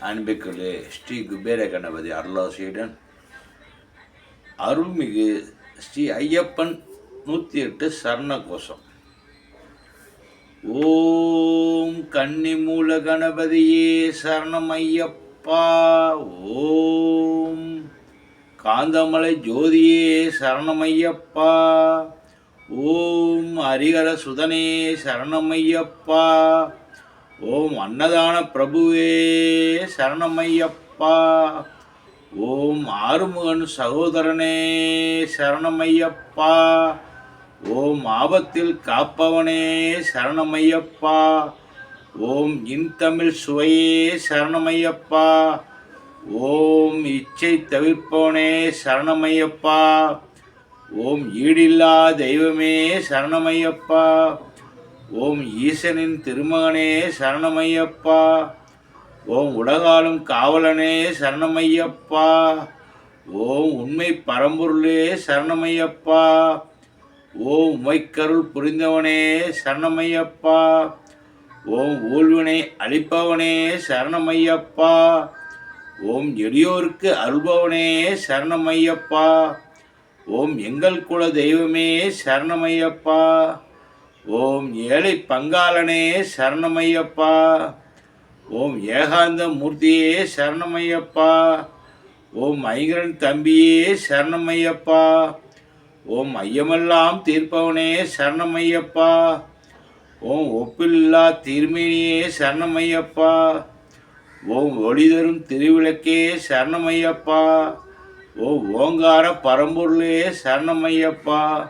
அன்பிற்குள்ளே ஸ்ரீ குபேர கணபதி அருளாசியுடன் அருள்மிகு ஸ்ரீ ஐயப்பன் நூற்றி எட்டு சரண கோஷம் ஓம் கன்னிமூல கணபதியே சரணம் ஐயப்பா. ஓம் காந்தமலை ஜோதியே சரணம் ஐயப்பா. ஓம் ஹரிகர சுதனே சரணம் ஐயப்பா. ஓம் அன்னதான பிரபுவே சரணமையப்பா. ஓம் ஆறுமுகன் சகோதரனே சரணமையப்பா. ஓம் ஆபத்தில் காப்பவனே சரணமையப்பா. ஓம் இன்தமிழ் சுவையே சரணமையப்பா. ஓம் இச்சை தவிர்ப்பவனே சரணமையப்பா. ஓம் ஈடில்லா தெய்வமே சரணமையப்பா. ஓம் ஈசனின் திருமகனே சரணமையப்பா. ஓம் உலகாலும் காவலனே சரணமையப்பா. ஓம் உண்மை பரம்பொருளே சரணமையப்பா. ஓம் உமைக்கருள் புரிந்தவனே சரணமையப்பா. ஓம் ஊழ்வினை அளிப்பவனே சரணமையப்பா. ஓம் எளியோருக்கு அருள்பவனே சரணமையப்பா. ஓம் எங்கள் குல தெய்வமே சரணமையப்பா. ஓம் ஏழை பங்காளனே சரணமையப்பா. ஓம் ஏகாந்த மூர்த்தியே சரணமையப்பா. ஓம் ஐங்கரன் தம்பியே சரணமையப்பா. ஓம் ஐயமெல்லாம் தீர்ப்பவனே சரணமையப்பா. ஓம் ஒப்பில்லா தீர்மேனியே சரணமையப்பா. ஓம் ஒளிதரும் திருவிளக்கே சரணமையப்பா. ஓம் ஓங்கார பரம்பொருளே சரணமையப்பா.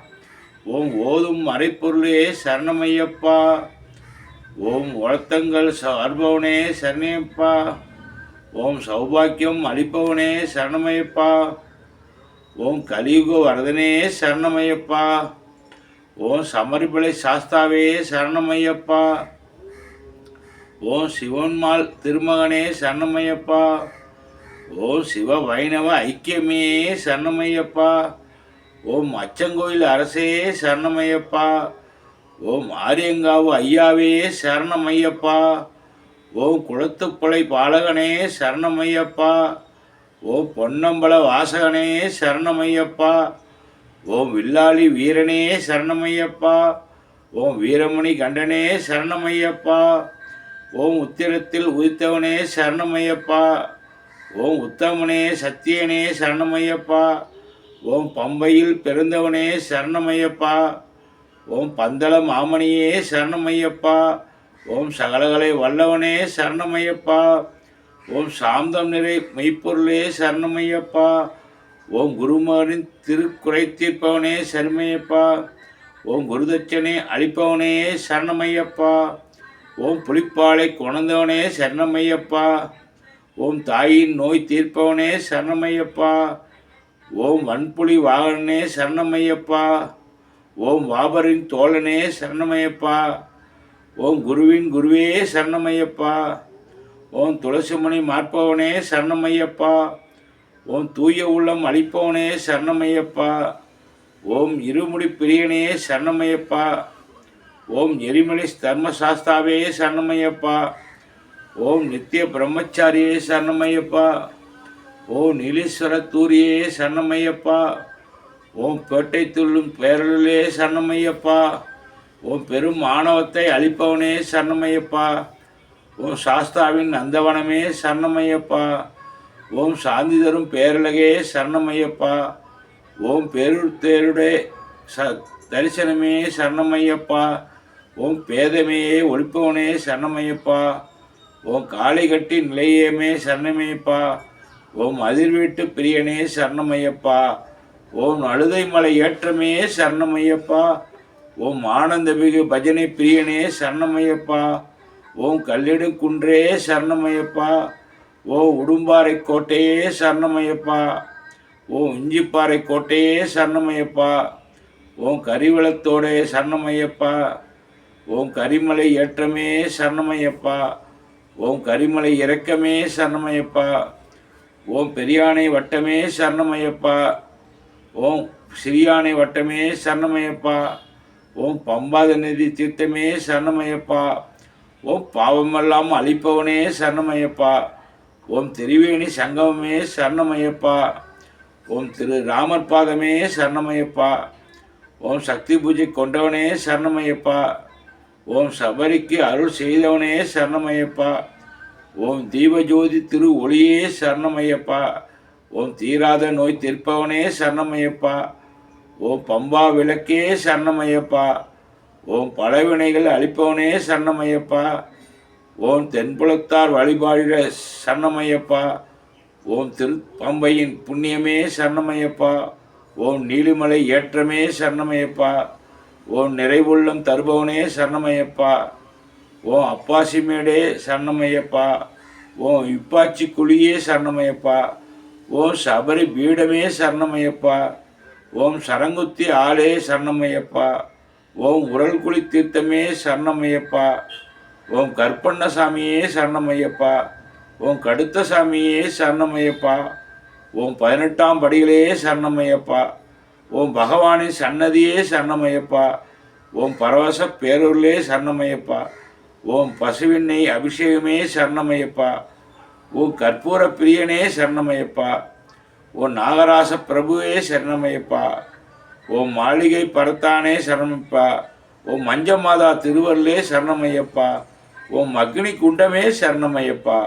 ஓம் ஓதும் மறைப்பொருளே சரணமையப்பா. ஓம் உளத்தங்கள் சார்பவனே சரணையப்பா. ஓம் சௌபாக்கியம் அளிப்பவனே சரணமையப்பா. ஓம் கலியுக வரதனே சரணமையப்பா. ஓம் சமரிபலை சாஸ்தாவே சரணமையப்பா. ஓம் சிவன்மால் திருமகனே சரணமையப்பா. ஓம் சிவ வைணவ ஐக்கியமே சரணமையப்பா. ஓம் அச்சங்கோயில் அரசே சரணமையப்பா. ஓம் ஆரியங்காவு ஐயாவே சரணமையப்பா. ஓம் குளத்துப்பளை பாலகனே சரணமையப்பா. ஓம் பொன்னம்பல வாசகனே சரணமையப்பா. ஓம் வில்லாளி வீரனே சரணமையப்பா. ஓம் வீரமணி கண்டனே சரணமையப்பா. ஓம் உத்திரத்தில் உதித்தவனே சரணமையப்பா. ஓம் உத்தமனே சத்தியனே சரணமையப்பா. ஓம் பம்பையில் பிறந்தவனே சரணமையப்பா. ஓம் பந்தள மாமணியே சரணமையப்பா. ஓம் சகலகலை வல்லவனே சரணமையப்பா. ஓம் சாந்தம் நிறை மெய்ப்பொருளே சரணமையப்பா. ஓம் குருமகனின் திருக்குறை தீர்ப்பவனே சரணமையப்பா. ஓம் குருதட்சனே அளிப்பவனே சரணமையப்பா. ஓம் புலிப்பாலை குணந்தவனே சரணமையப்பா. ஓம் தாயின் நோய் தீர்ப்பவனே சரணமையப்பா. ஓம் வன்புலி வாகனனே சரணமையப்பா. ஓம் வாபரின் தோழனே சரணமையப்பா. ஓம் குருவின் குருவே சரணமையப்பா. ஓம் துளசிமணி மாற்பவனே சரணமையப்பா. ஓம் தூய உள்ளம் அளிப்பவனே சரணமையப்பா. ஓம் இருமுடி பிரியனே சரணமையப்பா. ஓம் எரிமலை தர்மசாஸ்தாவே சரணமையப்பா. ஓம் நித்திய பிரம்மச்சாரியே சரணமையப்பா. ஓ நீலீஸ்வர தூரியே சரணமையப்பா. ஓம் பேட்டை துள்ளும் பேரலே சன்னமையப்பா ஓம் பெரும் மாணவத்தை அழிப்பவனே சன்னமையப்பா ஓம் சாஸ்தாவின் நந்தவனமே சன்னமையப்பா ஓம் சாந்தி தரும் பேரழகே சரணமையப்பா. ஓம் பேருள் தேருடைய ச தரிசனமே சரணமையப்பா. ஓம் பேதமையே ஒழிப்பவனே சரணமையப்பா. ஓம் காளை கட்டி நிலையமே சரணமையப்பா. ஓம் அதிர்வீட்டு பிரியனே சரணமையப்பா. ஓம் அழுதை மலை ஏற்றமே சரணமையப்பா. ஓம் ஆனந்தமிகு பஜனை பிரியனே சரணமையப்பா. ஓம் கல்லிடும் குன்றே சரணமையப்பா. ஓம் உடும்பாறை கோட்டையே சரணமையப்பா. ஓம் இஞ்சிப்பாறை கோட்டையே சரணமையப்பா. ஓம் கரிவளத்தோடே சரணமையப்பா. ஓம் கரிமலை ஏற்றமே சரணமையப்பா. ஓம் கரிமலை இறக்கமே சரணமையப்பா. ஓம் பெரியானை வட்டமே சரணமையப்பா. ஓம் சிறியானை வட்டமே சரணமையப்பா. ஓம் பம்பாத நிதி தீர்த்தமே சரணமையப்பா. ஓம் பாவமெல்லாம் அழிப்பவனே சரணமையப்பா. ஓம் திருவேணி சங்கமமே சரணமையப்பா. ஓம் திரு ராமர் பாதமே சரணமையப்பா. ஓம் சக்தி பூஜை கொண்டவனே சரணமையப்பா. ஓம் சபரிக்கு அருள் செய்தவனே சரணமையப்பா. ஓம் தீபஜோதி திரு ஒளியே சரணமையப்பா. ஓம் தீராத நோய் தீர்ப்பவனே சரணமையப்பா. ஓம் பம்பா விளக்கே சரணமையப்பா. ஓம் பழவினைகள் அழிப்பவனே சரணமையப்பா. ஓம் தென்புலத்தார் வழிபாடிட சரணமையப்பா. ஓம் திருப்பம்பையின் புண்ணியமே சரணமையப்பா. ஓம் நீலிமலை ஏற்றமே சரணமையப்பா. ஓம் நிறைவுள்ளம் தருபவனே சரணமையப்பா. ஓம் அப்பாசிமேடே சரணமையப்பா. ஓ இப்பாச்சி குழியே சரணமையப்பா. ஓம் சபரி பீடமே சரணமையப்பா. ஓம் சரங்குத்தி ஆளே சரணமையப்பா. ஓம் உரல்குழி தீர்த்தமே சரணமையப்பா. ஓம் கற்பண்ணசாமியே சரணமையப்பா. ஓம் கடுத்த சாமியே சரணமையப்பா. ஓம் பதினெட்டாம் படிகளே சரணமையப்பா. ஓம் பகவானின் சன்னதியே சரணமையப்பா. ஓம் பரவச பேரூர்லே சரணமையப்பா. ஓம் பசுவினை அபிஷேகமே சரணமையப்பா. ஓ கற்பூர பிரியனே சரணமையப்பா. ஓ நாகராச பிரபுவே சரணமையப்பா. ஓம் மாளிகை பரத்தானே சரணமைப்பா. ஓ மஞ்ச மாதா திருவருளே சரணமையப்பா. ஓம் அக்னி குண்டமே சரணமையப்பா.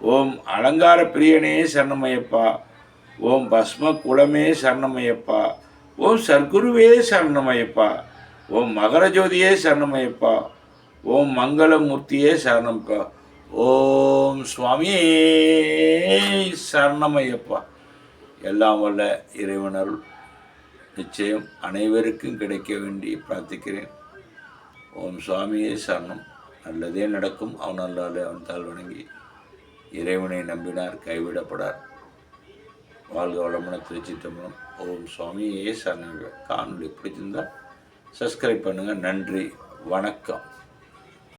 ஓம் அலங்கார பிரியனே சரணமையப்பா. ஓம் பஸ்ம குலமே சரணமையப்பா. ஓம் சர்க்குருவே சரணமையப்பா. ஓம் மகரஜோதியே சரணமையப்பா. ஓம் மங்களமூர்த்தியே சரணம்ப்பா ஓம் சுவாமியே சரணமையப்பா. எல்லாம் வல்ல இறைவனருள் நிச்சயம் அனைவருக்கும் கிடைக்க வேண்டி பிரார்த்திக்கிறேன். ஓம் சுவாமியே சரணம். நல்லதே நடக்கும். அவன் அவன் தாள் வணங்கி இறைவனை நம்பினார் கைவிடப்படார். வாழ்க வளமுன திருச்சி ஓம் சுவாமியே சரணம் காணொலி பிடிச்சிருந்தால் சப்ஸ்கிரைப் பண்ணுங்கள் நன்றி. வணக்கம்.